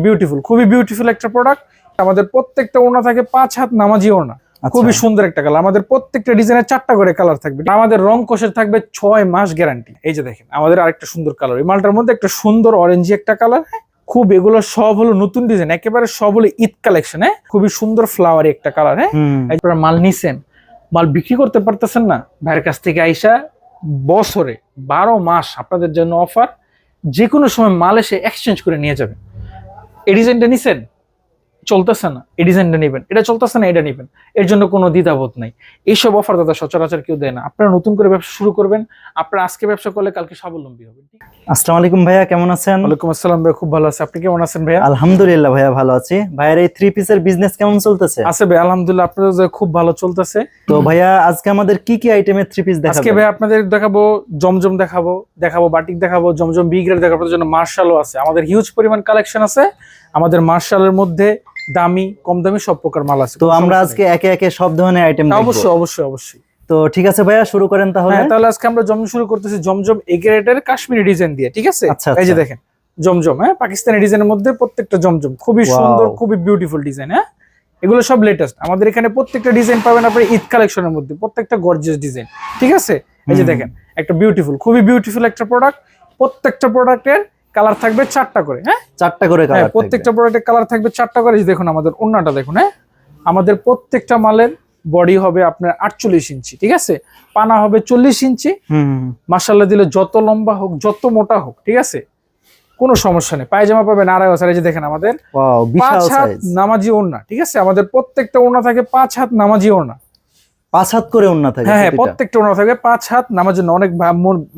Beautiful খুবই beautiful একটা product আমাদের প্রত্যেকটা ওড়না থাকে পাঁচ হাত নামাজি ওড়না। আচ্ছা। খুবই সুন্দর একটা কালার আমাদের প্রত্যেকটা ডিজাইনের চারটা করে কালার থাকবে। আমাদের রং কোষের থাকবে ছয় মাস গ্যারান্টি এই যে দেখেন আমাদের আরেকটা সুন্দর কালার এই মালটার মধ্যে একটা সুন্দর অরেঞ্জি একটা কালার খুব এগুলো সব হলো নতুন ডিজাইন একেবারে সব হলো ঈদ কালেকশন হ্যাঁ? খুবই সুন্দর ফ্লাওয়ারি একটা কালার হ্যাঁ? একবার মাল নিছেন। মাল বিক্রি করতে পারতেছেন না। ভাইয়ের কাছ থেকে আইসা বছরে বারো মাস আপনাদের জন্য অফার যে কোনো সময় মাল এসে এক্সচেঞ্জ করে নিয়ে যাবেন। এই ডিজাইনটা নিছেন? চলতেছে না। এই ডিজাইনটা নেবেন এটা চলতেছে না এটা নেবেন এর জন্য কোনো দ্বিধাবোধ নাই। এইসব অফার দাদা সচরাচর কেউ দেয় না। আপনারা নতুন করে ব্যবসা শুরু করবেন। আপনারা আজকে ব্যবসা করলে কালকে স্বাবলম্বী হবেন আসসালামু আলাইকুম ভাইয়া কেমন আছেন? ওয়ালাইকুম আসসালাম ভাই খুব ভালো আছে। আপনি কেমন আছেন ভাইয়া? আলহামদুলিল্লাহ ভাইয়া ভালো আছি। ভাইয়ার এই থ্রি পিসের বিজনেস কেমন চলতেছে? আছে ভাই আলহামদুলিল্লাহ আপনাদের যে খুব ভালো চলতেছে। তো ভাইয়া আজকে আমাদের কি কি আইটেমের থ্রি পিস দেখাবো? আজকে ভাই আপনাদের দেখাবো জমজম দেখাবো দেখাবো বাটিক দেখাবো জমজম বি গ্রেড দেখাবো। আপনাদের জন্য মার্শালও আছে। আমাদের হিউজ পরিমাণ কালেকশন আছে। আমাদের মার্শালের মধ্যে দামি কম দামি সব প্রকার মাল আছে। তো আমরা আজকে একে একে সব ধরনের আইটেম অবশ্যই অবশ্যই অবশ্যই। তো ঠিক আছে ভাইয়া শুরু করেন তাহলে। হ্যাঁ তাহলে আজকে আমরা জমজম শুরু করতেছি। জমজম এ গ্রেডের কাশ্মীরি ডিজাইন দিয়ে ঠিক আছে? আচ্ছা, এই যে আচ্ছা। দেখেন জমজম হ্যাঁ পাকিস্তানি ডিজাইনের মধ্যে প্রত্যেকটা জমজম। খুবই সুন্দর খুবই বিউটিফুল ডিজাইন হ্যাঁ? এগুলো সব লেটেস্ট আমাদের এখানে প্রত্যেকটা ডিজাইন পাবেন আপনি ঈদ কালেকশনের মধ্যে প্রত্যেকটা গর্জিয়াস ডিজাইন ঠিক আছে? এই যে দেখেন একটা বিউটিফুল খুবই বিউটিফুল একটা প্রোডাক্ট প্রত্যেকটা প্রোডাক্টের কালার থাকবে চারটা করে হ্যাঁ? চারটা করে হ্যাঁ কালার প্রত্যেকটা প্রোডাক্টের কালার থাকবে চারটা করে। দেখুন আমাদের অন্যটা দেখুন হ্যাঁ? আমাদের প্রত্যেকটা মালের বডি হবে আপনার আটচল্লিশ ইঞ্চি ঠিক আছে? পানা হবে চল্লিশ ইঞ্চি। হুম। মাসাল্লাহ দিলে যত লম্বা হোক যত মোটা হোক ঠিক আছে? কোনো সমস্যা নেই। পায়জামা পাবেন আড়াই বছর এই যে দেখেন আমাদের ওয়াও পাঁচ হাত নামাজি ওড়না ঠিক আছে? আমাদের প্রত্যেকটা ওড়না থাকে পাঁচ হাত নামাজি ওড়না। পাঁচ হাত করে ওন্না থাকে হ্যাঁ হ্যাঁ প্রত্যেকটা ওড়না থাকে পাঁচ হাত নামাজি ওড়না। অনেক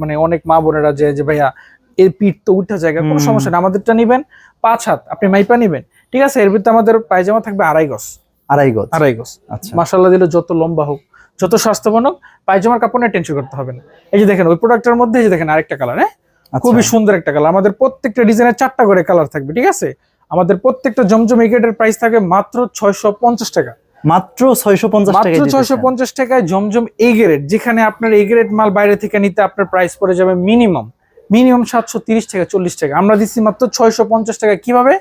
মানে অনেক মা বোনেরা যে যে ভাইয়া এর পিঠ তো উঠা জায়গা কোনো সমস্যা নেই। আমাদেরটা নিবেন পাঁচ হাত আপনি মাইপা নিবেন ঠিক আছে? এর ভিতরে আমাদের পায়জামা থাকবে আড়াই গজ। আড়াই গজ। আড়াই গজ। আচ্ছা। মাসাল্লাহ দিলে যত লম্বা হোক যত স্বাস্থ্যবান হোক পায়জামার কাপড় নিয়ে টেনশন করতে হবে না। এই যে দেখেন ওই প্রোডাক্টের মধ্যে এই যে দেখেন আরেকটা কালার হ্যাঁ? আচ্ছা। খুবই সুন্দর একটা কালার আমাদের প্রত্যেকটা ডিজাইনের চারটা করে কালার থাকবে ঠিক আছে? আমাদের প্রত্যেকটা জমজম এগেটের প্রাইস থাকে মাত্র ছয়শো পঞ্চাশ টাকা। মাত্র ছয়শো পঞ্চাশ টাকা মাত্র ছয়শো পঞ্চাশ টাকায় জমজম এ গ্রেড যেখানে আপনার এ গ্রেড মাল বাইরে থেকে নিতে আপনার প্রাইস পড়ে যাবে মিনিমাম মিনিমাম সাতশো তিরিশ টাকা চল্লিশ টাকা। আমরা দিচ্ছি মাত্র ছয়শো পঞ্চাশ টাকা। কীভাবে?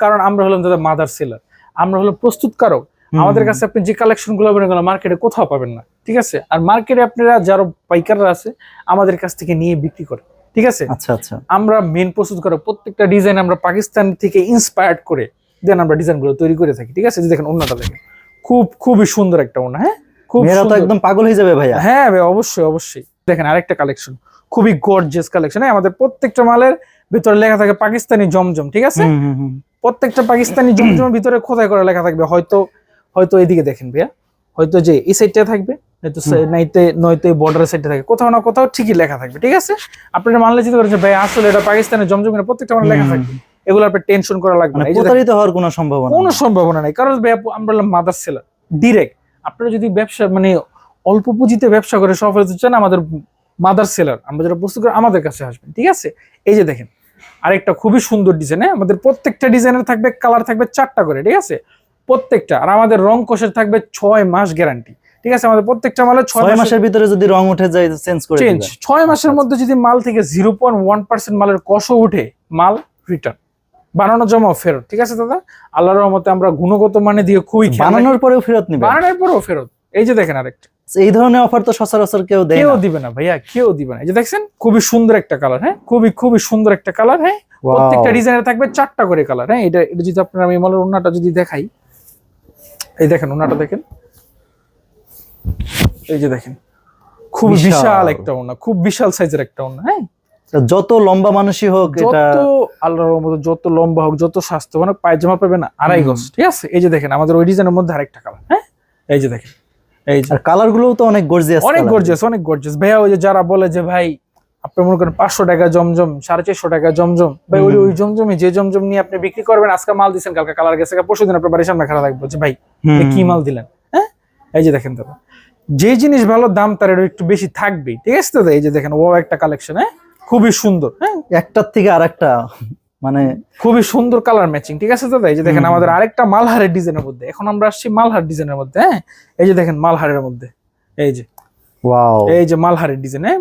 কারণ আমরা হলাম তাদের মাদার সেলার আমরা হলো প্রস্তুতকারক। আমাদের কাছে আপনি যে কালেকশনগুলো পাবেন এগুলো মার্কেটে কোথাও পাবেন না। ঠিক আছে? আর মার্কেটে আপনারা যারা পাইকাররা আছে আমাদের কাছ থেকে নিয়ে বিক্রি করে। ঠিক আছে? আচ্ছা আচ্ছা। আমরা মেন প্রস্তুত করা প্রত্যেকটা ডিজাইন আমরা পাকিস্তান থেকে ইন্সপায়ার্ড করে দেন আমরা ডিজাইনগুলো তৈরি করে থাকি। ঠিক আছে? যে দেখেন ওনাটা দেখেন। খুব খুবই সুন্দর একটা ওনা হ্যাঁ? খুব তো একদম পাগল হয়ে যাবে ভাইয়া। হ্যাঁ ভাই অবশ্যই অবশ্যই। দেখেন আরেকটা কালেকশন খুবই গর্জিয়াস কালেকশন আমাদের প্রত্যেকটা মালের ভিতরে লেখা থাকে পাকিস্তানি জমজম ঠিক আছে। প্রত্যেকটা পাকিস্তানি জমজমের ভিতরে খোদাই করে লেখা থাকবে হয়তো হয়তো এদিকে দেখেন ভাইয়া হয়তো যে এই সাইডটা থাকবে নয়তো নাইতে নয়তো এই বর্ডারের সাইডটা থাকে কোথাও না কোথাও ঠিকই লেখা থাকবে ঠিক আছে? আপনারা মানলে চিন্তা করেছেন ভাই আসলে এটা পাকিস্তানের জমজম কিনা প্রত্যেকটা মানে লেখা থাকবে। এগুলো আপনার টেনশন করা লাগবে না। মানে প্রতারিত হওয়ার কোনো সম্ভাবনা কোনো। সম্ভাবনা নাই। কারণ ভাই আমরা মাদার সেলার ডিরেক্ট আপনারা যদি ব্যবসা মানে অল্প পুঁজিতে ব্যবসা করে সফল হতে চান আমাদের মাদার সেলার আমরা যেটা প্রস্তুত করে আমাদের কাছে আসবেন ঠিক আছে? এই যে দেখেন আরেকটা খুবই সুন্দর ডিজাইন হ্যাঁ? আমাদের প্রত্যেকটা ডিজাইনের থাকবে কালার থাকবে চারটা করে ঠিক আছে? প্রত্যেকটা আর আমাদের রং কোষের থাকবে ছয় মাস গ্যারান্টি ঠিক আছে? আমাদের প্রত্যেকটা মালে ছয় মাসের মাসের ভিতরে যদি রং উঠে যায় চেঞ্জ করে চেঞ্জ ছয় মাসের মধ্যে যদি মাল থেকে জিরো পয়েন্ট ওয়ান পার্সেন্ট মালের কষও উঠে মাল রিটার্ন বানানো জমা ফেরত ঠিক আছে দাদা? আল্লাহর রহমতে আমরা গুণগত মানে দিয়ে খুবই বানানোর পরেও ফেরত নিবে বানানোর পরেও ফেরত। এই যে দেখেন আরেকটা। এই ধরনের অফার তো সচরাচর কেউ দেয় কেউ দিবে না ভাইয়া কেউ দিবে না। এই যে দেখছেন খুবই সুন্দর একটা কালার হ্যাঁ? খুবই খুবই সুন্দর একটা কালার হ্যাঁ? প্রত্যেকটা ডিজাইনের থাকবে চারটা করে কালার হ্যাঁ? এটা এটা যদি আপনার আমি মালের ওনাটা যদি দেখাই এই দেখেন ওনাটা দেখেন। এই যে দেখেন খুব বিশাল। একটা ওনা খুব বিশাল সাইজের একটা ওনা হ্যাঁ? যত লম্বা মানুষই হোক এটা যত আল্লাহর মতো যত লম্বা হোক যত স্বাস্থ্য মানে পায়জামা পাবে না আড়াই। গজ ঠিক আছে? এই যে দেখেন আমাদের ওই ডিজাইনের মধ্যে আরেকটা কালার হ্যাঁ? এই যে দেখেন। এই যে। আর কালারগুলো তো অনেক গর্জিয়াস অনেক গর্জিয়াস অনেক গর্জিয়াস ভাইয়া ওই যে যারা বলে যে ভাই আপনি মনে করেন পাঁচশো টাকা জমজম সাড়ে চারশো টাকা জমজম। ভাই ওই ওই জমজমে যে জমজম নিয়ে আপনি বিক্রি করবেন আজকে মাল দিচ্ছেন কালকে কালার গেছে পরশু দিন আপনার বাড়ির সামনে খারাপ লাগবে। যে ভাই কি মাল দিলেন? হ্যাঁ? এই যে দেখেন দাদা যে জিনিস ভালো দাম তার একটু একটু বেশি থাকবেই। ঠিক আছে দাদা এই যে দেখেন ও একটা কালেকশন হ্যাঁ? খুবই সুন্দর হ্যাঁ? একটার থেকে আরেকটা মানে খুবই সুন্দর কালার ম্যাচিং ঠিক আছে দাদা? এই যে দেখেন আমাদের আরেকটা মালহারের ডিজাইনের মধ্যে। এখন আমরা আসছি মালহার ডিজাইনের মধ্যে হ্যাঁ? এই যে দেখেন মালহারের মধ্যে। এই যে। ওয়াও এই যে মালহারের ডিজাইন হ্যাঁ?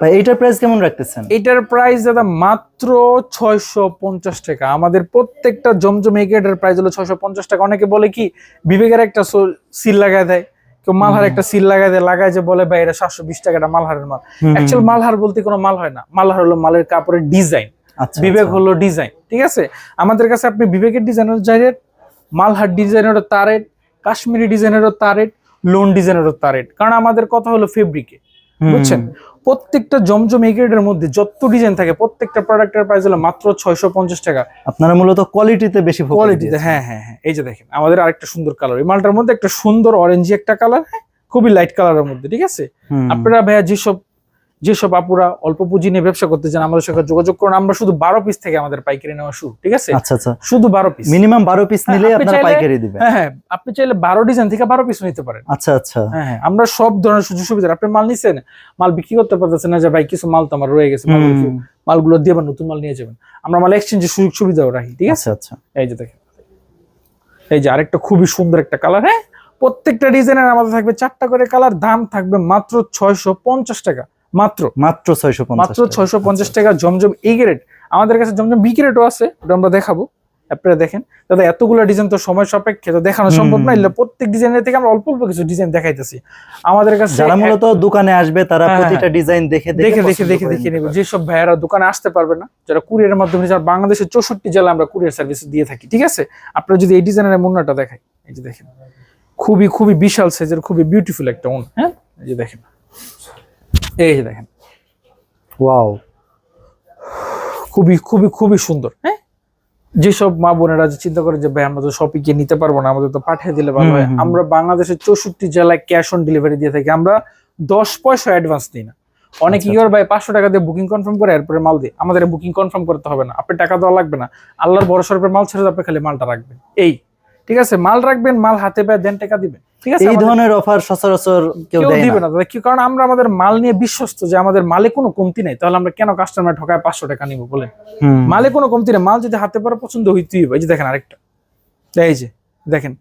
ভাই এইটার প্রাইস কেমন রাখতেছেন? এটার প্রাইস দাদা মাত্র ছয়শো পঞ্চাশ টাকা। আমাদের প্রত্যেকটা জমজম এগেটের প্রাইস হলো ছয়শো পঞ্চাশ টাকা। অনেকে বলে কি বিবেকের একটা সিল লাগায় দেয়। কেউ মালহার একটা সিল লাগাই দেয় লাগায় যে বলে ভাই এটা সাতশো বিশ টাকাটা মালহারের মাল। অ্যাকচুয়াল মালহার বলতে কোনো মাল হয় না। মালহার হলো মালের কাপড়ের ডিজাইন আচ্ছা বিবেক আচ্ছা। হলো ডিজাইন ঠিক আছে? আমাদের কাছে আপনি বিবেকের ডিজাইনের জাইরেট মালহার ডিজাইনেরও তারেট কাশ্মীরি ডিজাইনেরও তারেট লোন ডিজাইনেরও তারেট কারণ আমাদের কথা হলো ফেব্রিকে বুঝছেন? প্রত্যেকটা জমজম এগ্রেডের মধ্যে যত ডিজাইন থাকে প্রত্যেকটা প্রোডাক্টের প্রাইস হলো মাত্র ছয়শো পঞ্চাশ টাকা। আপনারা মূলত কোয়ালিটিতে বেশি কোয়ালিটিতে হ্যাঁ হ্যাঁ হ্যাঁ এই যে দেখেন আমাদের আরেকটা সুন্দর কালার এই মালটার মধ্যে একটা সুন্দর অরেঞ্জি একটা কালার হ্যাঁ খুবই লাইট কালারের মধ্যে ঠিক আছে? আপনারা ভাইয়া যেসব যেসব আপুরা অল্প পুঁজি নিয়ে ব্যবসা করতে চান আমাদের সঙ্গে যোগাযোগ করুন। আমরা শুধু বারো পিস থেকে আমাদের পাইকারি নেওয়া শুরু ঠিক আছে? আচ্ছা আচ্ছা। শুধু বারো পিস মিনিমাম বারো পিস হ্যাঁ, নিলে আপনি আপনারা পাইকারি দিবেন। হ্যাঁ হ্যাঁ আপনি চাইলে বারো ডিজাইন থেকে বারো পিস নিতে পারেন। আচ্ছা আচ্ছা। হ্যাঁ হ্যাঁ আমরা সব ধরনের সুযোগ সুবিধা আপনি মাল নিছেন মাল বিক্রি করতে পারতেছেন না যে ভাই কিছু মাল তো আমার রয়ে গেছে মালগুলো দিয়ে আবার নতুন মাল নিয়ে যাবেন। আমরা মাল এক্সচেঞ্জের সুযোগ সুবিধাও রাখি ঠিক আছে? আচ্ছা আচ্ছা। এই যে দেখেন। এই যে আরেকটা খুবই সুন্দর একটা কালার হ্যাঁ? প্রত্যেকটা ডিজাইনের আমাদের থাকবে চারটা করে কালার দাম থাকবে মাত্র ছয়শো পঞ্চাশ টাকা। মাত্র? মাত্র ছয়শো পঞ্চাশ মাত্র ছয়শো পঞ্চাশ টাকা জমজম এই গ্রেড আমাদের কাছে জমজম বি গ্রেডও আছে ওটা আমরা দেখাবো। আপনারা দেখেন। দাদা এতগুলো ডিজাইন তো সময় সাপেক্ষে তো দেখানো সম্ভব না। প্রত্যেক ডিজাইনের থেকে আমরা অল্প অল্প কিছু ডিজাইন দেখাইতেছি। আমাদের কাছে যারা মূলত দোকানে আসবে তারা হ্যাঁ, প্রতিটা ডিজাইন দেখে দেখে দেখে দেখে দেখে নিতে নেবে। যেসব ভাইয়ারা দোকানে আসতে পারবে না যারা কুরিয়ারের মাধ্যমে যারা বাংলাদেশের চৌষট্টি জেলা আমরা কুরিয়ার সার্ভিস দিয়ে থাকি ঠিক আছে? আপনারা যদি এই ডিজাইনের মুন্নাটা দেখাই এই যে দেখেন। খুবই খুবই বিশাল সাইজের খুবই বিউটিফুল একটা উন হ্যাঁ? এই যে দেখেন। এই যে দেখেন। ওয়াও খুবই খুবই খুবই সুন্দর হ্যাঁ? যেসব মা বোনেরা যে চিন্তা করে যে ভাই আমরা তো শপিং কে নিতে পারব না আমাদের তো পাঠিয়ে দিলে ভালো হয়। আমরা বাংলাদেশের চৌষট্টি জেলায় ক্যাশ অন ডেলিভারি দিয়ে থাকি। আমরা দশ পয়সা অ্যাডভান্স দিই না। অনেক আচ্ছা, ইয়র ভাই পাঁচশো টাকা দিয়ে বুকিং কনফার্ম করে এরপরে মাল দিই আমাদের বুকিং কনফার্ম করতে হবে না। আপনি টাকা দেওয়া লাগবে না। আল্লাহর ভরসার উপরে মাল ছেড়ে আপনি খালি মালটা রাখবেন। এই। ঠিক আছে? মাল রাখবেন মাল হাতে পায়ে দেন টাকা দিবেন। ঠিক আছে? এই ধরনের অফার সচরাচর কেউ দিবে না দাদা। কি কারণ আমরা আমাদের মাল নিয়ে বিশ্বস্ত যে আমাদের মালে কোনো কমতি নাই তাহলে আমরা কেন কাস্টমার ঠকায় পাঁচশো টাকা নিবো বলেন? মালে কোনো কমতি নেই মাল যদি হাতে পারে পছন্দ হইতেই হবে। এই যে দেখেন আরেকটা। এই যে দেখেন।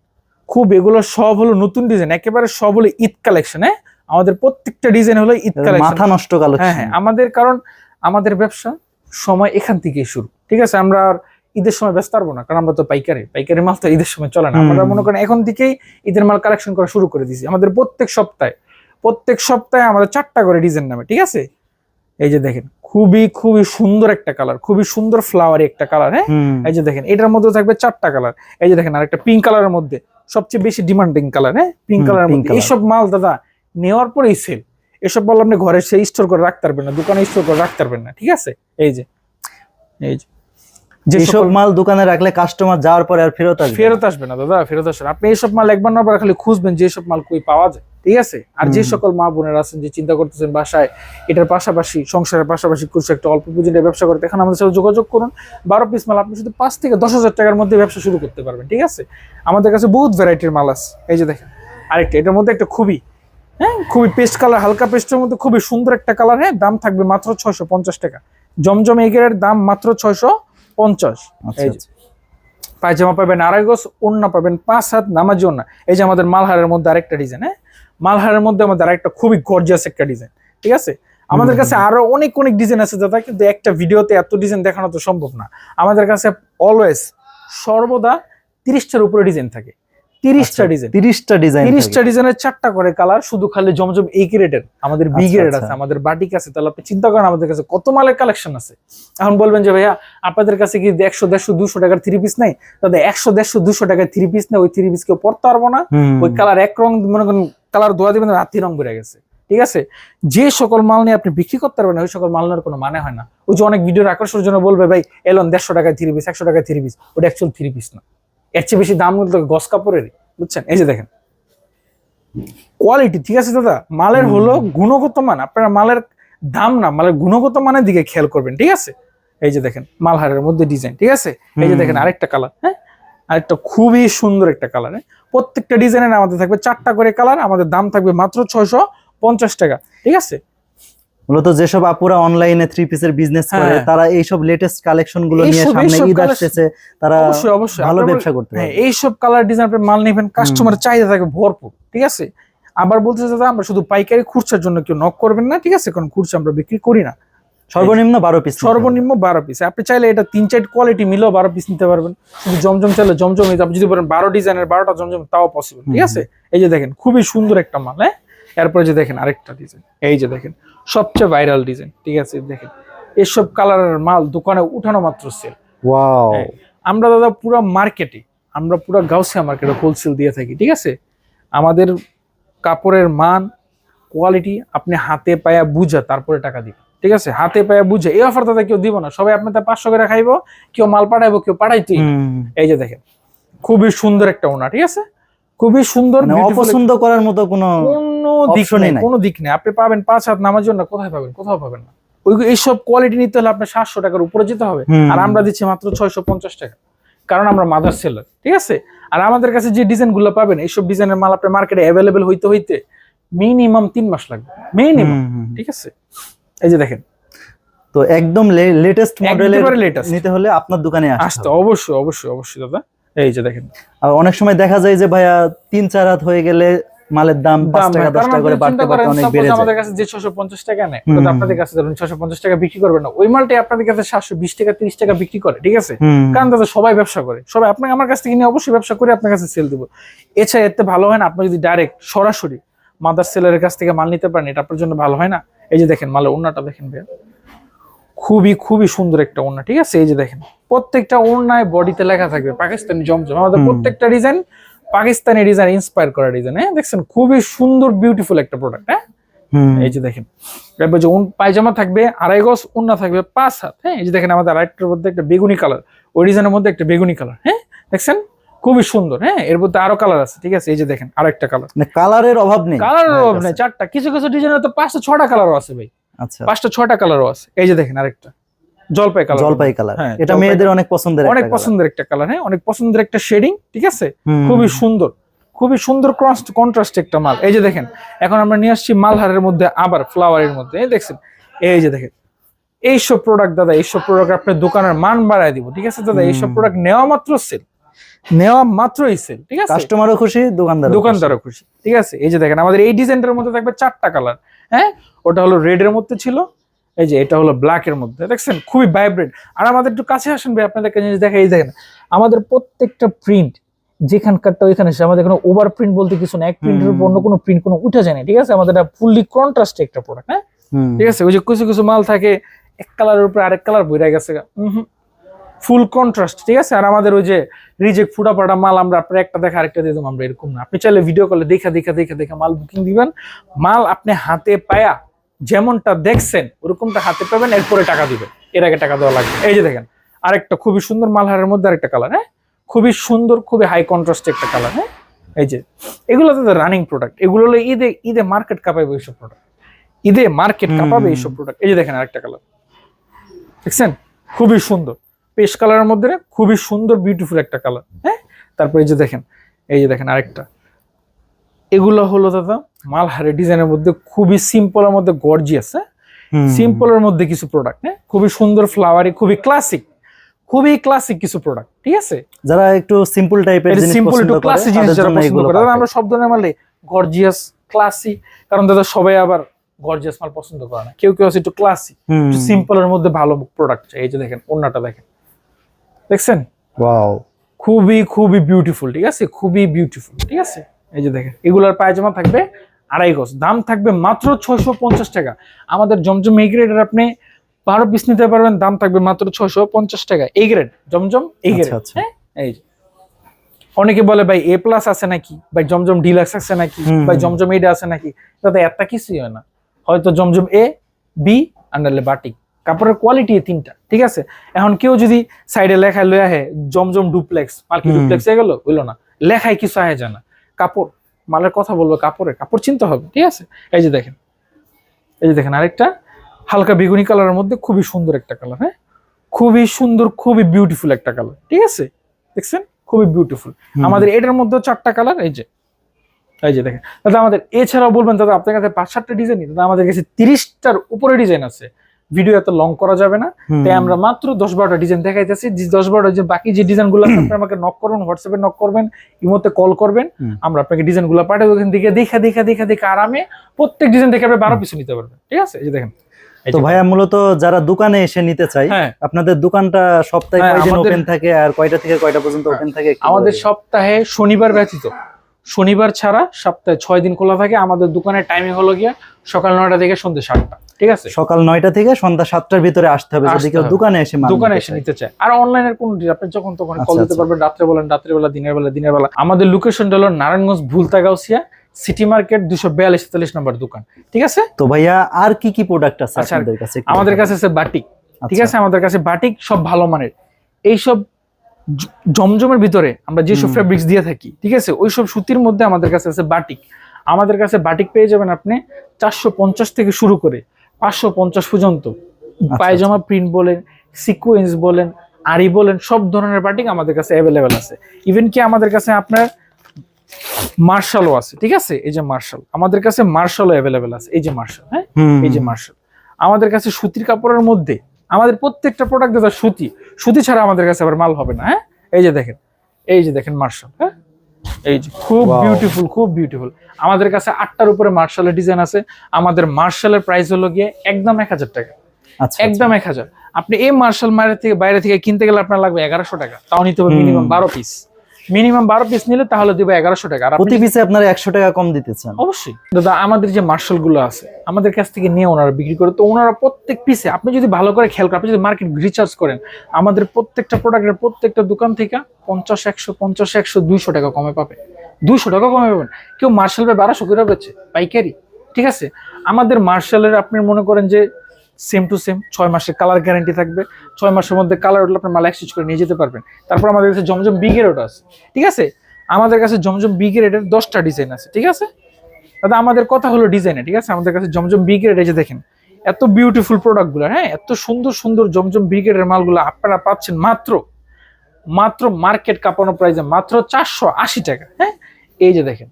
খুব এগুলো সব হলো নতুন ডিজাইন একেবারে সব হলো ঈদ কালেকশন হ্যাঁ? আমাদের প্রত্যেকটা ডিজাইন হলো ঈদ কালেকশন মাথা নষ্ট হ্যাঁ কালেকশন হ্যাঁ। আমাদের কারণ আমাদের ব্যবসা সময় এখান থেকেই শুরু। ঠিক আছে? আমরা ঈদের সময় ব্যস্ত পারব না কারণ আমরা তো পাইকারি পাইকারি মাল তো ঈদের সময় চলে না। আমরা মনে করেন এখন থেকেই ঈদের মাল কালেকশন করা শুরু করে দিয়েছি। আমাদের প্রত্যেক সপ্তাহে প্রত্যেক সপ্তাহে আমাদের চারটা করে ডিজাইন নামে ঠিক আছে? এই যে দেখেন খুবই খুবই সুন্দর একটা কালার খুবই সুন্দর ফ্লাওয়ারি একটা কালার হ্যাঁ? এই যে দেখেন এটার মধ্যে থাকবে চারটা কালার এই যে দেখেন আরেকটা পিঙ্ক কালারের মধ্যে সবচেয়ে বেশি ডিমান্ডিং কালার হ্যাঁ? পিঙ্ক কালারের মধ্যে। এইসব মাল দাদা নেওয়ার পরেই সেল এসব বললাম আপনি ঘরে সে স্টোর করে রাখতে পারবেন না দোকানে স্টোর করে রাখতে পারবেন না ঠিক আছে? এই যে এই যে। যে মাল দোকানে রাখলে কাস্টমার যাওয়ার পরে আর ফেরত আসবে ফেরত আসবে না দাদা ফেরত আসবে আপনি এইসব মাল একবার না খালি খুঁজবেন যে সব মাল কই পাওয়া যায় ঠিক আছে? আর যে সকল মা বোনেরা আছেন যে চিন্তা করতেছেন বাসায় এটার পাশাপাশি সংসারের পাশাপাশি কিছু একটা অল্প পুঁজি নিয়ে ব্যবসা করতে এখন আমাদের সাথে যোগাযোগ করুন। বারো পিস মাল আপনি শুধু পাঁচ থেকে দশ হাজার টাকার মধ্যে ব্যবসা শুরু করতে পারবেন ঠিক আছে? আমাদের কাছে বহুত ভ্যারাইটির মাল আছে। এই যে দেখেন আরেকটা এটার মধ্যে একটা খুবই হ্যাঁ খুবই পেস্ট কালার হালকা পেস্টের মধ্যে খুবই সুন্দর একটা কালার হ্যাঁ দাম থাকবে মাত্র ছয়শো পঞ্চাশ টাকা। জমজম এগের দাম মাত্র ছয়শো পঞ্চাশ। আচ্ছা। আচ্ছা। পায়জামা পাবেন আড়াই গজ ওন্না পাবেন পাঁচ হাত নামাজি ওন্না এই যে আমাদের মালহারের মধ্যে আরেকটা ডিজাইন হ্যাঁ? মালহারের মধ্যে আমাদের আরেকটা খুবই গর্জিয়াস একটা ডিজাইন ঠিক আছে? আমাদের কাছে আরও অনেক অনেক ডিজাইন আছে দাদা কিন্তু একটা ভিডিওতে এত ডিজাইন দেখানো তো সম্ভব না। আমাদের কাছে অলওয়েজ সর্বদা তিরিশটার উপরে ডিজাইন থাকে। তিরিশটা আচ্ছা, ডিজাইন তিরিশটা ডিজাইন তিরিশটা ডিজাইনের চারটা করে কালার শুধু খালি জমজম এই গ্রেডের আমাদের বি আচ্ছা, গ্রেড আচ্ছা। আছে আমাদের বাটিক আছে তাহলে আপনি চিন্তা করেন আমাদের কাছে কত মালের কালেকশন আছে। এখন বলবেন যে ভাইয়া আপনাদের কাছে কি একশো দেড়শো দুশো টাকার থ্রি পিস নাই? তাদের একশো দেড়শো দুশো টাকার থ্রি পিস নেই ওই থ্রি পিস কেউ পড়তে পারব না। ওই কালার এক রং মনে করেন কালার দোয়া দিবেন রং বেড়ে গেছে। ঠিক আছে? যে সকল মাল নিয়ে আপনি বিক্রি করতে পারবেন ওই সকল মাল নেওয়ার কোনো মানে হয় না। ওই যে অনেক ভিডিওর আকর্ষণের জন্য বলবে ভাই এলন দেড়শো টাকায় থ্রি পিস একশো টাকায় থ্রি পিস ওটা অ্যাকচুয়াল থ্রি পিস না। এর চেয়ে বেশি দাম কিন্তু গস কাপড়েরই বুঝছেন? এই যে দেখেন। কোয়ালিটি ঠিক আছে দাদা? মালের। হলো গুণগত মান। আপনারা মালের দাম না মালের গুণগত মানের দিকে খেয়াল করবেন ঠিক আছে? এই যে দেখেন মালহারের মধ্যে ডিজাইন ঠিক আছে? এই যে দেখেন আরেকটা কালার হ্যাঁ? আরেকটা খুবই সুন্দর একটা কালার হ্যাঁ? প্রত্যেকটা ডিজাইনের আমাদের থাকবে চারটা করে কালার আমাদের দাম থাকবে মাত্র ছয়শো পঞ্চাশ টাকা ঠিক আছে? মূলত যেসব আপুরা অনলাইনে থ্রি পিসের বিজনেস করে হ্যাঁ। তারা এইসব লেটেস্ট কালেকশনগুলো নিয়ে সামনে ঈদ আসতেছে তারা অবশ্যই অবশ্যই। ভালো ব্যবসা করতে পারে। এইসব কালার ডিজাইন আপনি মাল নেবেন কাস্টমার চাহিদা থাকে ভরপুর ঠিক আছে? আবার বলতেছে দাদা আমরা শুধু পাইকারি খুচরার জন্য কেউ নক করবেন না ঠিক আছে? কারণ খুচরা আমরা বিক্রি করি না। সর্বনিম্ন বারো পিস সর্বনিম্ন বারো পিস আপনি চাইলে এটা তিন চার কোয়ালিটি মিলেও বারো পিস নিতে পারবেন। শুধু জমজম চাইলে জমজম নিতে আপনি যদি বলেন বারো ডিজাইনের বারোটা জমজম তাও পসিবল ঠিক আছে? এই যে দেখেন খুবই সুন্দর একটা মাল হ্যাঁ? এরপরে যে দেখেন আরেকটা ডিজাইন এই যে দেখেন সবচেয়ে ভাইরাল ডিজাইন ঠিক আছে দেখেন এসব কালারের মাল দোকানে উঠানো মাত্র সেল ওয়াও। আমরা দাদা পুরো মার্কেটে আমরা পুরো গাউসিয়া মার্কেটে হোলসেল দিয়ে থাকি ঠিক আছে আমাদের কাপড়ের মান কোয়ালিটি আপনি হাতে পায়া বুঝা তারপরে টাকা দিবেন ঠিক আছে হাতে পায়া বুঝে এই অফার দাদা কেউ দিব না সবাই আপনাদের পাঁচশো করে খাইবো কেউ মাল পাঠাইবো কেউ। হুম। এই যে দেখেন খুবই সুন্দর একটা ওনা ঠিক আছে খুবই সুন্দর মানে অপছন্দ করার মতো কোনো কোনো দিক নেই কোনো দিক নেই। আপনি পাবেন পাঁচ হাত নামার জন্য কোথায় পাবেন কোথাও পাবেন না। ওই এইসব কোয়ালিটি নিতে হলে আপনার সাতশো টাকার উপরে যেতে হবে। আর আমরা দিচ্ছি মাত্র ছয়শো পঞ্চাশ টাকা। কারণ আমরা মাদার সেলার ঠিক আছে? আর আমাদের কাছে যে ডিজাইনগুলো পাবেন এইসব ডিজাইনের মাল আপনার মার্কেটে অ্যাভেলেবেল হইতে হইতে মিনিমাম তিন মাস লাগবে। মিনিমাম। ঠিক আছে? এই যে দেখেন। তো একদম লেটেস্ট মডেলের নিতে হলে আপনার দোকানে আসতে আসতে অবশ্যই অবশ্যই অবশ্যই দাদা। এই যে দেখেন। আর অনেক সময় দেখা যায় যে ভাইয়া তিন চার হাত হয়ে গেলে মালের দাম পাঁচ টাকা দশ টাকা করে আপনি বাড়তে বাড়তে অনেক বেড়ে যায়। আমাদের কাছে যে ছশো পঞ্চাশ টাকা নেয় আপনাদের কাছে ধরুন ছশো পঞ্চাশ টাকা বিক্রি করবেন না ওই আপনাদের কাছে সাতশো বিশ টাকা তিরিশ টাকা বিক্রি করে ঠিক আছে? কারণ দাদা সবাই ব্যবসা করে সবাই আপনাকে আমার কাছ থেকে নিয়ে অবশ্যই ব্যবসা করে আপনার কাছে সেল দিব। এছাড়া এতে ভালো হয় না আপনি যদি ডাইরেক্ট সরাসরি মাদার সেলারের কাছ থেকে মাল নিতে পারেন এটা আপনার জন্য ভালো হয় না? এই যে দেখেন মালের ওড়নাটা দেখেন ভাইয়া। খুবই খুবই সুন্দর একটা ওড়না ঠিক আছে? এই যে দেখেন প্রত্যেকটা ওড়নায় বডিতে লেখা থাকবে পাকিস্তানি জমজম আমাদের প্রত্যেকটা ডিজাইন পাকিস্তানি ডিজাইন ইন্সপায়ার করা ডিজাইন হ্যাঁ? দেখছেন খুবই সুন্দর বিউটিফুল একটা প্রোডাক্ট হ্যাঁ? এই যে দেখেন এরপর যে উন- পায়জামা থাকবে আড়াই গজ উন্না থাকবে পাঁচ হাত হ্যাঁ? এই যে দেখেন আমাদের আরেকটার মধ্যে একটা বেগুনি কালার ওই ডিজাইনের মধ্যে একটা বেগুনি কালার হ্যাঁ? দেখছেন? খুবই সুন্দর হ্যাঁ? এর মধ্যে আরও কালার আছে ঠিক আছে? এই যে দেখেন আরেকটা কালার মানে কালারের অভাব নেই। কালারের অভাব নেই চারটা। কিছু কিছু ডিজাইনের তো পাঁচটা ছটা কালারও আছে ভাই। আচ্ছা। পাঁচটা ছটা কালারও আছে। এই যে দেখেন আরেকটা। জলপাই কালার জলপাই কালার হ্যাঁ, এটা মেয়েদের অনেক পছন্দের অনেক পছন্দের একটা কালার হ্যাঁ অনেক পছন্দের একটা শেডিং ঠিক আছে? খুবই সুন্দর খুবই সুন্দর ক্রস কন্ট্রাস্ট একটা মাল। এই যে দেখেন এখন আমরা নিয়ে আসছি মালহারের মধ্যে আবার ফ্লাওয়ারের মধ্যে দেখছেন? এই যে দেখেন এইসব প্রোডাক্ট দাদা এইসব প্রোডাক্ট আপনার দোকানের মান বাড়ায় দিব ঠিক আছে দাদা? এইসব প্রোডাক্ট নেওয়া মাত্র সেল নেওয়া মাত্রই সেল ঠিক আছে? কাস্টমারও খুশি দোকানদার দোকানদারও খুশি ঠিক আছে? এই যে দেখেন আমাদের এই ডিজাইনটার মধ্যে থাকবে চারটা কালার হ্যাঁ? ওটা হলো রেড এর মধ্যে ছিল এই যে এটা হলো ব্ল্যাক এর মধ্যে দেখছেন? খুবই ভাইব্রেন্ট আর আমাদের একটু কাছে আসেন ভাই আপনাদের জিনিস দেখা এই দেখেন আমাদের প্রত্যেকটা প্রিন্ট যেখানকারটা ওইখানে সে আমাদের কোনো ওভার প্রিন্ট বলতে কিছু না এক প্রিন্টের উপর অন্য কোনো প্রিন্ট কোনো উঠে যায় না ঠিক আছে? আমাদের ফুললি কন্ট্রাস্ট একটা প্রোডাক্ট হ্যাঁ? ঠিক আছে? ওই যে কিছু কিছু মাল থাকে এক কালারের উপরে আরেক কালার বইরা গেছে। ফুল কন্ট্রাস্ট ঠিক আছে? আর আমাদের ওই যে রিজেক্ট ফুটা পাটা মাল আমরা আপনার একটা দেখা আরেকটা দিয়ে দেবো আমরা এরকম না। আপনি চাইলে ভিডিও কলে দেখা দেখা দেখা দেখা মাল বুকিং দিবেন। মাল আপনি হাতে পায়া যেমনটা দেখছেন ওরকমটা হাতে পাবেন এরপরে টাকা দিবেন। এর আগে টাকা দেওয়া লাগবে। এই যে দেখেন আরেকটা খুবই সুন্দর মালহারের মধ্যে আরেকটা কালার হ্যাঁ? খুবই সুন্দর খুবই হাই কন্ট্রাস্ট একটা কালার হ্যাঁ? এই যে এগুলো তো রানিং প্রোডাক্ট এগুলো হলো ঈদে ঈদে মার্কেট কাঁপাবে এইসব প্রোডাক্ট ঈদে মার্কেট। কাঁপাবে এইসব প্রোডাক্ট এই যে দেখেন আরেকটা কালার দেখছেন? খুবই সুন্দর। পেস্ট কালারের মধ্যে খুবই সুন্দর বিউটিফুল একটা কালার হ্যাঁ? তারপরে এই যে দেখেন এই যে দেখেন আরেকটা। এগুলো হলো দাদা মালহারের ডিজাইনের মধ্যে খুবই সিম্পলের মধ্যে গর্জিয়াস হ্যাঁ? সিম্পলের মধ্যে কিছু প্রোডাক্ট হ্যাঁ? খুবই সুন্দর ফ্লাওয়ারি খুবই ক্লাসিক খুবই ক্লাসিক কিছু প্রোডাক্ট ঠিক আছে? যারা একটু সিম্পল টাইপের জিনিস সিম্পল একটু করে ক্লাসি জিনিস যারা পছন্দ করে। দাদা আমরা সব ধরনের মালে গর্জিয়াস ক্লাসি কারণ দাদা সবাই আবার গর্জিয়াস মাল পছন্দ করে না। কেউ কেউ আছে একটু ক্লাসি হুম। একটু সিম্পলের মধ্যে ভালো প্রোডাক্ট চাই। এই যে দেখেন অন্যটা দেখেন। দেখছেন? Wow. খুবই খুবই বিউটিফুল ঠিক আছে? খুবই বিউটিফুল ঠিক আছে? এই যে দেখেন এগুলার পায়জামা থাকবে আড়াই গজ দাম থাকবে মাত্র ছয়শো পঞ্চাশ টাকা। আমাদের জমজম এই গ্রেডের আপনি বারো পিস নিতে পারবেন দাম থাকবে মাত্র ছয়শো পঞ্চাশ টাকা। এই গ্রেড জমজম এই গ্রেড আচ্ছা, আচ্ছা। হ্যাঁ? এই যে। অনেকে বলে ভাই এ প্লাস আছে নাকি? ভাই জমজম ডিলাক্স আছে নাকি। ভাই জমজম এইটা আছে নাকি? তাতে এত কিছুই হয় না। হয়তো জমজম এ বি আন্ডারলে বাটিক কাপড়ের কোয়ালিটি তিনটা ঠিক আছে? এখন কেউ যদি সাইডে লেখায় লয়ে আহে জমজম ডুপ্লেক্স মাল কি হুম। ডুপ্লেক্স হয়ে গেল? হইল না। লেখায় কিছু আহে যায় না। কাপড় মালের কথা বলব কাপড়ের কাপড় চিনতে হবে ঠিক আছে? এই যে দেখেন এই যে দেখেন আরেকটা হালকা বেগুনি কালারের মধ্যে খুবই সুন্দর একটা কালার হ্যাঁ? খুবই সুন্দর খুবই বিউটিফুল একটা কালার ঠিক আছে? দেখছেন? খুবই বিউটিফুল আমাদের এটার মধ্যে চারটা কালার এই যে এই যে দেখেন। দাদা আমাদের এছাড়াও বলবেন দাদা আপনার কাছে পাঁচ সাতটা ডিজাইন দাদা আমাদের কাছে তিরিশটার উপরে ডিজাইন আছে। ভিডিও এত লং করা যাবে না। তাই আমরা মাত্র দশ বারোটা ডিজাইন দেখাইতেছি। দশ বারোটা যে বাকি যে ডিজাইনগুলো আপনি আমাকে নক করবেন হোয়াটসঅ্যাপে নক করবেন ইমোতে কল করবেন। আমরা আপনাকে ডিজাইনগুলো পাঠাবো ওখান থেকে দেখে দেখে দেখে দেখে আরামে প্রত্যেক ডিজাইন দেখে আপনি বারো পিস নিতে পারবেন। ঠিক আছে? এই যে দেখেন। তো ভাইয়া মূলত যারা দোকানে এসে নিতে চাই হ্যাঁ। আপনাদের দোকানটা সপ্তাহে হ্যাঁ, কয়দিন ওপেন থাকে আর কয়টা থেকে কয়টা পর্যন্ত ওপেন থাকে আমাদের সপ্তাহে শনিবার ব্যতীত। শনিবার ছাড়া সপ্তাহে ছয় দিন খোলা থাকে। আমাদের দোকানের টাইমিং হলো গিয়া সকাল নয়টা থেকে সন্ধ্যে সাতটা। ঠিক আছে? সকাল নয়টা থেকে সন্ধ্যা সাতটার ভিতরে আসতে হবে যদি কেউ দোকানে এসে দোকানে এসে নিতে চায়। আর অনলাইনের কোন আপনি যখন তখন কল আচ্ছা, দিতে আচ্ছা। পারবেন রাত্রে বলেন রাত্রে বেলা দিনের বেলা দিনের বেলা। আমাদের লোকেশনটা হলো নারায়ণগঞ্জ ভুলতা গাউসিয়া সিটি মার্কেট দুশো বিয়াল্লিশ তেতাল্লিশ নম্বর দোকান। ঠিক আছে? তো ভাইয়া আর কি কি প্রোডাক্ট আছে আচ্ছা, আপনাদের কাছে আমাদের কাছে আছে বাটিক ঠিক আচ্ছা। আছে? আমাদের কাছে বাটিক সব ভালো মানের। এইসব জমজমের ভিতরে আমরা যেসব। ফেব্রিক্স দিয়ে থাকি ঠিক আছে? ওইসব সুতির মধ্যে আমাদের কাছে আছে বাটিক আমাদের কাছে বাটিক পেয়ে যাবেন আপনি চারশো পঞ্চাশ থেকে শুরু করে পাঁচশো পঞ্চাশ পর্যন্ত। আচ্ছা, পায়জামা প্রিন্ট বলেন সিকোয়েন্স বলেন আরি বলেন সব ধরনের বাটিক আমাদের কাছে অ্যাভেলেবেল আছে। ইভেন কি আমাদের কাছে আপনার মার্শালও আছে ঠিক আছে? এই যে মার্শাল আমাদের কাছে মার্শালও অ্যাভেলেবেল আছে। এই যে মার্শাল হ্যাঁ? এই যে মার্শাল। আমাদের কাছে সুতির কাপড়ের মধ্যে আমাদের প্রত্যেকটা প্রোডাক্ট দাদা সুতি সুতি ছাড়া আমাদের কাছে আবার মাল হবে না হ্যাঁ? এই যে দেখেন এই যে দেখেন মার্শাল হ্যাঁ? এই যে খুব বিউটিফুল খুব বিউটিফুল আমাদের কাছে আটটার উপরে মার্শালের ডিজাইন আছে। আমাদের মার্শালের প্রাইস হলো গিয়ে একদম এক হাজার টাকা। আচ্ছা একদম এক হাজার। আপনি এই মার্শাল মায়ের থেকে বাইরে থেকে কিনতে গেলে আপনার লাগবে এগারোশো টাকা। তাও নিতে হবে মিনিমাম বারো পিস মিনিমাম বারো পিস নিলে তাহলে দেবে এগারোশো টাকা। আর প্রতি পিসে আপনারা একশো টাকা কম দিতেছেন। অবশ্যই। দাদা আমাদের যে মার্শালগুলো আছে আমাদের কাছ থেকে নিয়ে ওনারা বিক্রি করে তো ওনারা প্রত্যেক পিসে আপনি যদি ভালো করে খেয়াল করেন আপনি যদি মার্কেট রিচার্জ করেন আমাদের প্রত্যেকটা প্রোডাক্টের প্রত্যেকটা দোকান থেকে পঞ্চাশ একশো পঞ্চাশ একশো দুইশো টাকা কমে পাবে। দুইশো টাকা কমে পাবেন। কেউ মার্শাল পে বারোশো করে বেচে পাইকারি। ঠিক আছে? আমাদের মার্শালের আপনি মনে করেন যে সেম টু সেম ছয় মাসের কালার গ্যারান্টি থাকবে। ছয় মাসের মধ্যে কালার উঠলে আপনার মাল এক্সচেঞ্জ করে নিয়ে যেতে পারবেন। তারপর আমাদের কাছে জমজম বিগের ওটা আছে, ঠিক আছে? আমাদের কাছে জমজম বিগের এটার দশটা ডিজাইন আছে, ঠিক আছে? দাদা আমাদের কথা হলো ডিজাইনে ঠিক আছে? আমাদের কাছে জমজম ব্রিগেড এই যে দেখেন, এত বিউটিফুল প্রোডাক্টগুলো হ্যাঁ? এত সুন্দর সুন্দর জমজম ব্রিগেডের মালগুলো আপনারা পাচ্ছেন মাত্র মাত্র মার্কেট কাঁপানো প্রাইসে মাত্র চারশো আশি টাকা হ্যাঁ? এই যে দেখেন,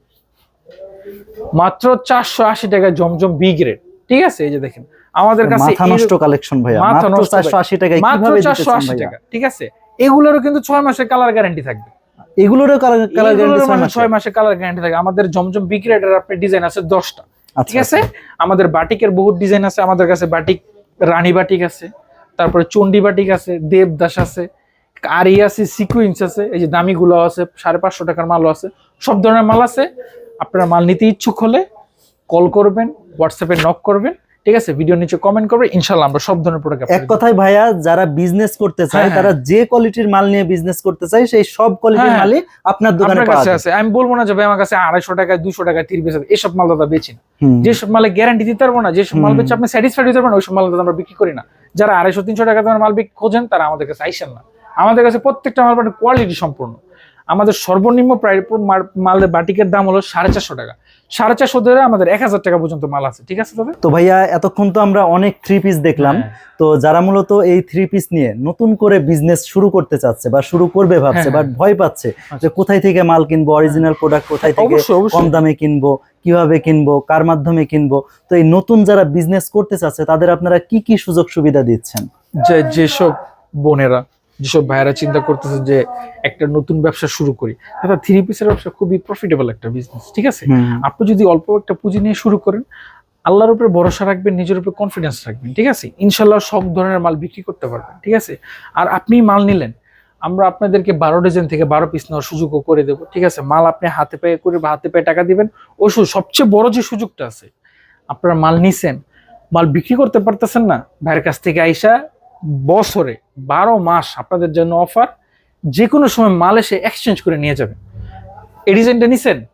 মাত্র চারশো আশি টাকা জমজম বি গ্রেড ঠিক আছে এই যে দেখেন আমাদের কাছে মাথা নষ্ট কালেকশন ভাইয়া। মাত্র নষ্ট চারশো আশি টাকায় কীভাবে চারশো দিতেছেন ভাইয়া? ঠিক আছে? এগুলোরও কিন্তু ছয় মাসের কালার গ্যারান্টি থাকবে। এগুলোরও কালার গ্যারান্টি মানে ছয় মাসের কালার গ্যারান্টি থাকে আমাদের জমজম বি গ্রেডের আপনার ডিজাইন আছে দশটা ঠিক আছে? আমাদের বাটিকের বহুত ডিজাইন আছে আমাদের কাছে বাটিক রানী বাটিক আছে তারপরে চণ্ডী বাটিক আছে দেবদাস আছে আরি আছে সিকুইন্স আছে এই যে দামিগুলো আছে সাড়ে পাঁচশো টাকার মালও আছে সব ধরনের মাল আছে। আপনারা মাল নিতে ইচ্ছুক হলে কল করবেন হোয়াটসঅ্যাপে নক করবেন ঠিক আছে? ভিডিও নিচে কমেন্ট করবেন ইনশাল্লাহ আমরা সব ধরনের প্রোডাক্ট এক কথায় ভাইয়া যারা বিজনেস করতে চায় হ্যাঁ, হ্যাঁ। তারা যে কোয়ালিটির মাল নিয়ে বিজনেস করতে চায় সেই সব কোয়ালিটির হ্যাঁ, মালই আপনার দোকানে পাওয়া যায় আছে। আমি বলব না যে ভাই আমার কাছে আড়াইশো টাকায় দুশো টাকায় তিরিশ বেচে এসব মাল দাদা বেচি না। যেসব মালে গ্যারান্টি দিতে পারব না যেসব মাল। বেচে আপনি স্যাটিসফাইড হতে পারবেন ওইসব মাল দাদা আমরা বিক্রি করি না। যারা আড়াইশো তিনশো টাকা দামের মাল বিক্রি খোঁজেন তারা আমাদের কাছে আইসেন না। আমাদের কাছে প্রত্যেকটা মাল পাবেন কোয়ালিটি সম্পূর্ণ। আমাদের সর্বনিম্ন প্রায় মালের বাটিকের দাম হলো সাড়ে চারশো টাকা। সাড়ে চারশো ধরে আমাদের এক হাজার টাকা পর্যন্ত মাল আছে ঠিক আছে তবে তো ভাইয়া এতক্ষণ তো আমরা অনেক থ্রি পিস দেখলাম। হ্যাঁ। তো যারা মূলত এই থ্রি পিস নিয়ে নতুন করে বিজনেস শুরু করতে চাচ্ছে বা শুরু করবে ভাবছে হ্যাঁ, বাট ভয় পাচ্ছে যে কোথায় থেকে মাল কিনবো অরিজিনাল প্রোডাক্ট কোথায় থেকে কম দামে কিনবো কীভাবে কিনবো কার মাধ্যমে কিনবো। তো এই নতুন যারা বিজনেস করতে চাচ্ছে তাদের আপনারা কি কি সুযোগ সুবিধা দিচ্ছেন? যে যেসব বোনেরা যেসব ভাইয়েরা চিন্তা করতেছে যে একটা নতুন ব্যবসা শুরু করি দাদা থ্রি পিসের ব্যবসা খুবই প্রফিটেবল একটা বিজনেস ঠিক আছে? আপনি যদি অল্প একটা পুঁজি নিয়ে শুরু করেন আল্লাহর উপরে ভরসা রাখবেন নিজের উপরে কনফিডেন্স রাখবেন ঠিক আছে? ইনশাল্লাহ সব ধরনের মাল বিক্রি করতে পারবেন ঠিক আছে? আর আপনি মাল নিলেন আমরা আপনাদেরকে বারো ডিজাইন থেকে বারো পিস নেওয়ার সুযোগও করে দেবো ঠিক আছে? মাল আপনি হাতে পেয়ে করে বা হাতে পেয়ে টাকা দিবেন ওষুধ সবচেয়ে বড় যে সুযোগটা আছে আপনারা মাল নিছেন মাল বিক্রি করতে পারতেছেন না ভাইয়ের কাছ থেকে আইসা বছরে বারো মাস আপনাদের জন্য অফার যে কোনো সময় মাল এসে এক্সচেঞ্জ করে নিয়ে যাবেন। এই ডিজাইনটা নিছেন?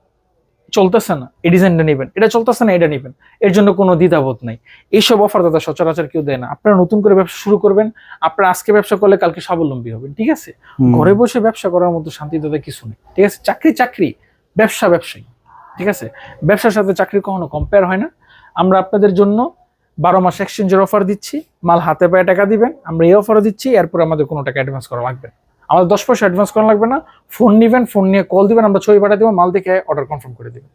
চলতেছে না। এই ডিজাইনটা নেবেন। এটা চলতেছে না এটা নেবেন। এর জন্য কোনো দ্বিধাবোধ নাই। এইসব অফার দাদা সচরাচর কেউ দেয় না। আপনারা নতুন করে ব্যবসা শুরু করবেন। আপনারা আজকে ব্যবসা করলে কালকে স্বাবলম্বী হবেন ঠিক আছে? ঘরে বসে ব্যবসা করার মতো শান্তি দাদা কিছু নেই ঠিক আছে? চাকরি চাকরি ব্যবসা ব্যবসায়ী ঠিক আছে? ব্যবসার সাথে চাকরি কখনো কম্পেয়ার হয় না। আমরা আপনাদের জন্য বারো মাস এক্সচেঞ্জের অফার দিচ্ছি, মাল হাতে পায়ে টাকা দিবেন, আমরা এই অফারও দিচ্ছি, এরপর আমাদের কোনো টাকা অ্যাডভান্স করা লাগবে আমাদের দশ পয়সা অ্যাডভান্স করা লাগবে না ফোন নেবেন ফোন নিয়ে কল দিবেন, আমরা ছবি পাঠিয়ে দেবো, মাল দেখে অর্ডার কনফার্ম করে দিবেন।